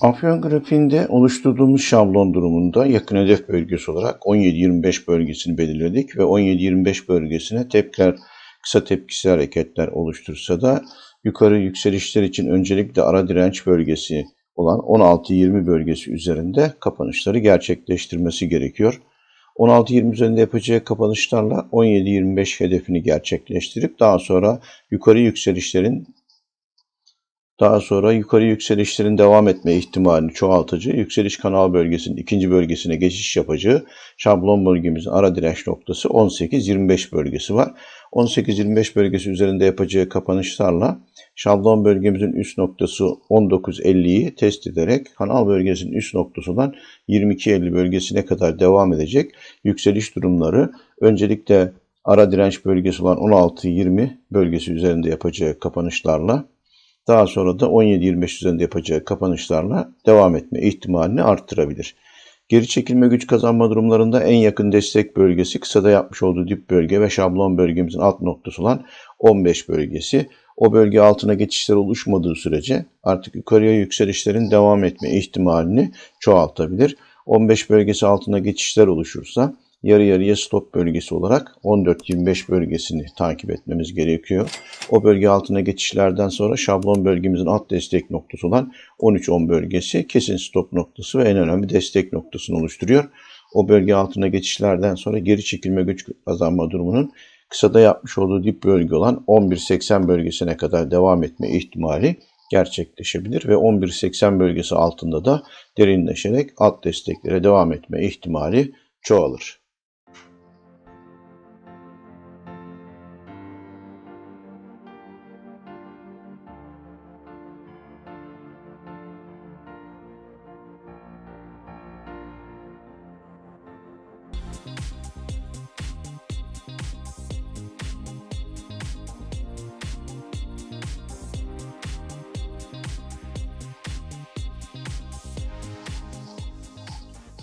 Afyon grafiğinde oluşturduğumuz şablon durumunda yakın hedef bölgesi olarak 17-25 bölgesini belirledik ve 17-25 bölgesine tekrar kısa tepkisi hareketler oluştursa da yukarı yükselişler için öncelikle ara direnç bölgesi olan 16-20 bölgesi üzerinde kapanışları gerçekleştirmesi gerekiyor. 16-20 üzerinde yapacağı kapanışlarla 17-25 hedefini gerçekleştirip daha sonra yukarı yükselişlerin daha sonra yukarı yükselişlerin devam etme ihtimalini çoğaltıcı yükseliş kanal bölgesinin ikinci bölgesine geçiş yapacağı şablon bölgemizin ara direnç noktası 18-25 bölgesi var. 18-25 bölgesi üzerinde yapacağı kapanışlarla şablon bölgemizin üst noktası 19.50'yi test ederek kanal bölgesinin üst noktası olan 22.50 bölgesine kadar devam edecek yükseliş durumları öncelikle ara direnç bölgesi olan 16-20 bölgesi üzerinde yapacağı kapanışlarla daha sonra da 17-25 üzerinde yapacağı kapanışlarla devam etme ihtimalini arttırabilir. Geri çekilme güç kazanma durumlarında en yakın destek bölgesi kısada yapmış olduğu dip bölge ve şablon bölgemizin alt noktası olan 15 bölgesi. O bölge altına geçişler oluşmadığı sürece artık yukarıya yükselişlerin devam etme ihtimalini çoğaltabilir. 15 bölgesi altına geçişler oluşursa yarı yarıya stop bölgesi olarak 14-25 bölgesini takip etmemiz gerekiyor. O bölge altına geçişlerden sonra şablon bölgemizin alt destek noktası olan 13-10 bölgesi kesin stop noktası ve en önemli destek noktasını oluşturuyor. O bölge altına geçişlerden sonra geri çekilme güç kazanma durumunun kısada yapmış olduğu dip bölge olan 11-80 bölgesine kadar devam etme ihtimali gerçekleşebilir ve 11-80 bölgesi altında da derinleşerek alt desteklere devam etme ihtimali çoğalır.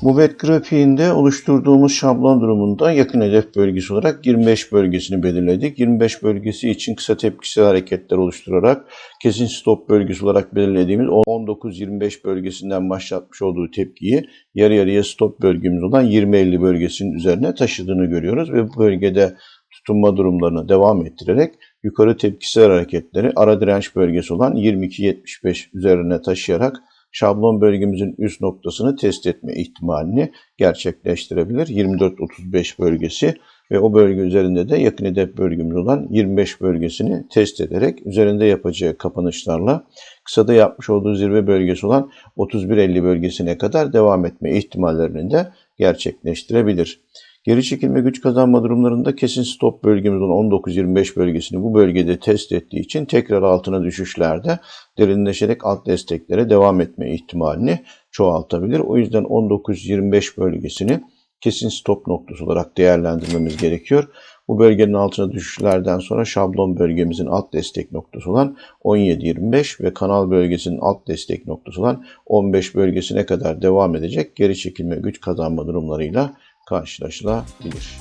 Mubet grafiğinde oluşturduğumuz şablon durumunda yakın hedef bölgesi olarak 25 bölgesini belirledik. 25 bölgesi için kısa tepkisel hareketler oluşturarak kesin stop bölgesi olarak belirlediğimiz 19-25 bölgesinden başlatmış olduğu tepkiyi yarı yarıya stop bölgemiz olan 20-50 bölgesinin üzerine taşıdığını görüyoruz ve bu bölgede tutunma durumlarını devam ettirerek yukarı tepkisel hareketleri ara direnç bölgesi olan 22-75 üzerine taşıyarak şablon bölgemizin üst noktasını test etme ihtimalini gerçekleştirebilir. 24-35 bölgesi ve o bölge üzerinde de yakın hedef bölgemiz olan 25 bölgesini test ederek üzerinde yapacağı kapanışlarla kısada yapmış olduğu zirve bölgesi olan 31-50 bölgesine kadar devam etme ihtimallerini de gerçekleştirebilir. Geri çekilme güç kazanma durumlarında kesin stop bölgemiz olan 19-25 bölgesini bu bölgede test ettiği için tekrar altına düşüşlerde derinleşerek alt desteklere devam etme ihtimalini çoğaltabilir. O yüzden 19-25 bölgesini kesin stop noktası olarak değerlendirmemiz gerekiyor. Bu bölgenin altına düşüşlerden sonra şablon bölgemizin alt destek noktası olan 17-25 ve kanal bölgesinin alt destek noktası olan 15 bölgesine kadar devam edecek geri çekilme güç kazanma durumlarıyla karşılaşılabilir.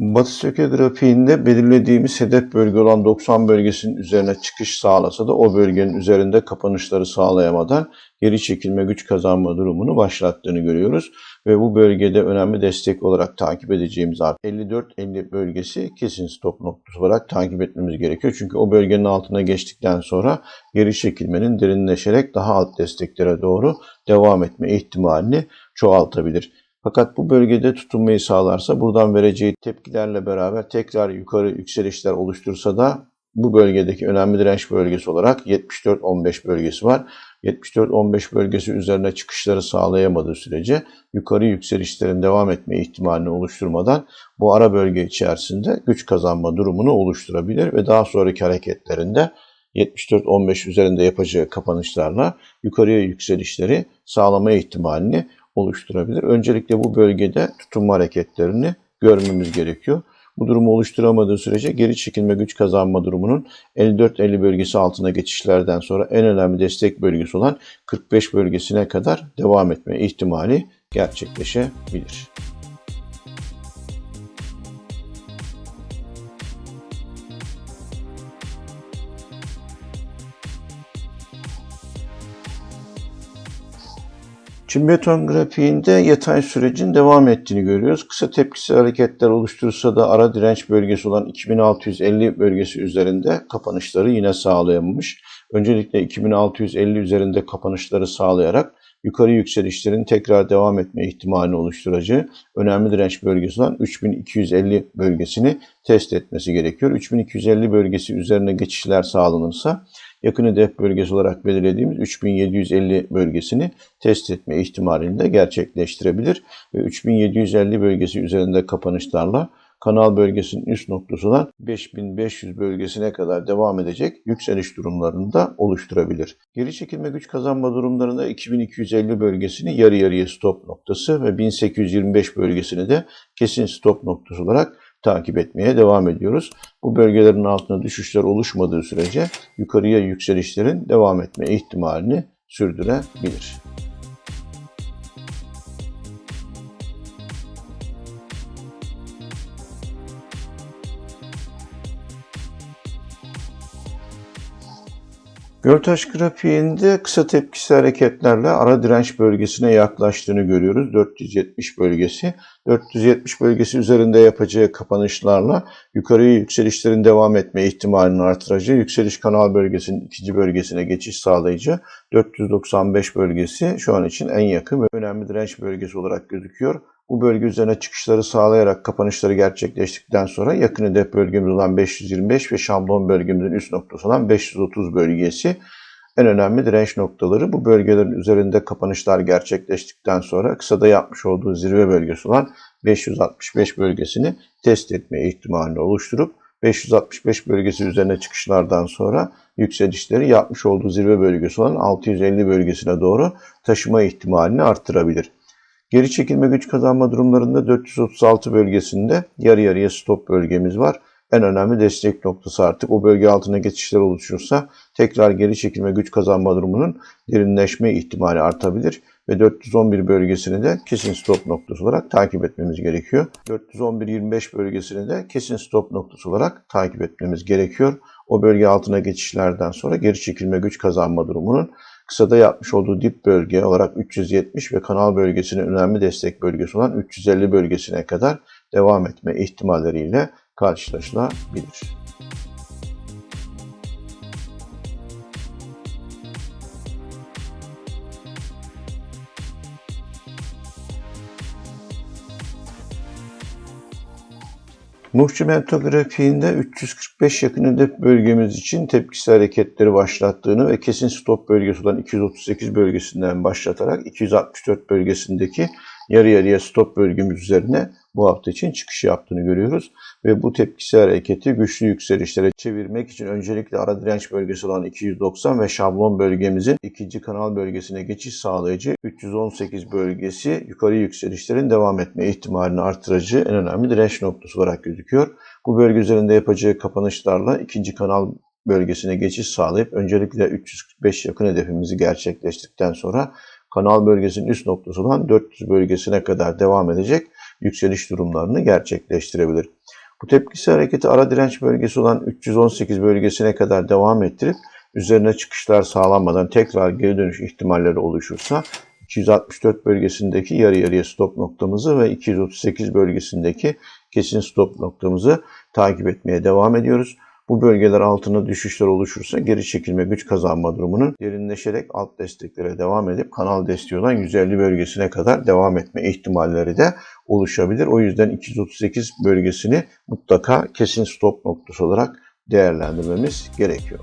Batı söke grafiğinde belirlediğimiz hedef bölge olan 90 bölgesinin üzerine çıkış sağlasa da o bölgenin üzerinde kapanışları sağlayamadan geri çekilme güç kazanma durumunu başlattığını görüyoruz. Ve bu bölgede önemli destek olarak takip edeceğimiz 54-50 bölgesi kesin stop noktası olarak takip etmemiz gerekiyor. Çünkü o bölgenin altına geçtikten sonra geri çekilmenin derinleşerek daha alt desteklere doğru devam etme ihtimalini çoğaltabilir. Fakat bu bölgede tutunmayı sağlarsa buradan vereceği tepkilerle beraber tekrar yukarı yükselişler oluştursa da bu bölgedeki önemli direnç bölgesi olarak 74-15 bölgesi var. 74-15 bölgesi üzerine çıkışları sağlayamadığı sürece yukarı yükselişlerin devam etme ihtimalini oluşturmadan bu ara bölge içerisinde güç kazanma durumunu oluşturabilir ve daha sonraki hareketlerinde 74-15 üzerinde yapacağı kapanışlarla yukarıya yükselişleri sağlama ihtimalini oluşturabilir. Öncelikle bu bölgede tutunma hareketlerini görmemiz gerekiyor. Bu durumu oluşturamadığı sürece geri çekilme güç kazanma durumunun 54-50 bölgesi altına geçişlerden sonra en önemli destek bölgesi olan 45 bölgesine kadar devam etme ihtimali gerçekleşebilir. Çin beton grafiğinde yatay sürecin devam ettiğini görüyoruz. Kısa tepkisi hareketler oluşturursa da ara direnç bölgesi olan 2650 bölgesi üzerinde kapanışları yine sağlayamamış. Öncelikle 2650 üzerinde kapanışları sağlayarak yukarı yükselişlerin tekrar devam etme ihtimalini oluşturacağı önemli direnç bölgesi olan 3250 bölgesini test etmesi gerekiyor. 3250 bölgesi üzerine geçişler sağlanırsa yakın hedef bölgesi olarak belirlediğimiz 3750 bölgesini test etme ihtimalini de gerçekleştirebilir. Ve 3750 bölgesi üzerinde kapanışlarla kanal bölgesinin üst noktası olan 5500 bölgesine kadar devam edecek yükseliş durumlarını da oluşturabilir. Geri çekilme güç kazanma durumlarında 2250 bölgesini yarı yarıya stop noktası ve 1825 bölgesini de kesin stop noktası olarak takip etmeye devam ediyoruz. Bu bölgelerin altında düşüşler oluşmadığı sürece yukarıya yükselişlerin devam etme ihtimalini sürdürebilir. Göltaş grafiğinde kısa tepkisi hareketlerle ara direnç bölgesine yaklaştığını görüyoruz. 470 bölgesi. 470 bölgesi üzerinde yapacağı kapanışlarla yukarıya yükselişlerin devam etme ihtimalini artıracağı yükseliş kanal bölgesinin ikinci bölgesine geçiş sağlayıcı 495 bölgesi şu an için en yakın ve önemli direnç bölgesi olarak gözüküyor. Bu bölge üzerine çıkışları sağlayarak kapanışları gerçekleştikten sonra yakın hedef bölgemiz olan 525 ve şablon bölgemizin üst noktası olan 530 bölgesi en önemli direnç noktaları. Bu bölgelerin üzerinde kapanışlar gerçekleştikten sonra kısada yapmış olduğu zirve bölgesi olan 565 bölgesini test etmeye ihtimalini oluşturup 565 bölgesi üzerine çıkışlardan sonra yükselişleri yapmış olduğu zirve bölgesi olan 650 bölgesine doğru taşıma ihtimalini arttırabilir. Geri çekilme güç kazanma durumlarında 436 bölgesinde yarı yarıya stop bölgemiz var. En önemli destek noktası artık o bölge altına geçişler oluşursa tekrar geri çekilme güç kazanma durumunun derinleşme ihtimali artabilir ve 411 bölgesini de kesin stop noktası olarak takip etmemiz gerekiyor. 411-25 bölgesini de kesin stop noktası olarak takip etmemiz gerekiyor. O bölge altına geçişlerden sonra geri çekilme güç kazanma durumunun kısada yapmış olduğu dip bölge olarak 370 ve kanal bölgesinin önemli destek bölgesi olan 350 bölgesine kadar devam etme ihtimalleriyle karşılaşılabilir. Muhçimento grafiğinde 345 yakın hedef bölgemiz için tepkisi hareketleri başlattığını ve kesin stop bölgesi olan 238 bölgesinden başlatarak 264 bölgesindeki yarı yarıya stop bölgemiz üzerine bu hafta için çıkış yaptığını görüyoruz. Ve bu tepkisi hareketi güçlü yükselişlere çevirmek için öncelikle ara direnç bölgesi olan 290 ve şablon bölgemizin ikinci kanal bölgesine geçiş sağlayıcı 318 bölgesi yukarı yükselişlerin devam etme ihtimalini artırıcı en önemli direnç noktası olarak gözüküyor. Bu bölge üzerinde yapacağı kapanışlarla ikinci kanal bölgesine geçiş sağlayıp öncelikle 345 yakın hedefimizi gerçekleştirdikten sonra kanal bölgesinin üst noktası olan 400 bölgesine kadar devam edecek yükseliş durumlarını gerçekleştirebilir. Bu tepkisi hareketi ara direnç bölgesi olan 318 bölgesine kadar devam ettirip üzerine çıkışlar sağlanmadan tekrar geri dönüş ihtimalleri oluşursa 264 bölgesindeki yarı yarıya stop noktamızı ve 238 bölgesindeki kesin stop noktamızı takip etmeye devam ediyoruz. Bu bölgeler altına düşüşler oluşursa geri çekilme güç kazanma durumunun derinleşerek alt desteklere devam edip kanal desteği olan 150 bölgesine kadar devam etme ihtimalleri de oluşabilir. O yüzden 238 bölgesini mutlaka kesin stop noktası olarak değerlendirmemiz gerekiyor.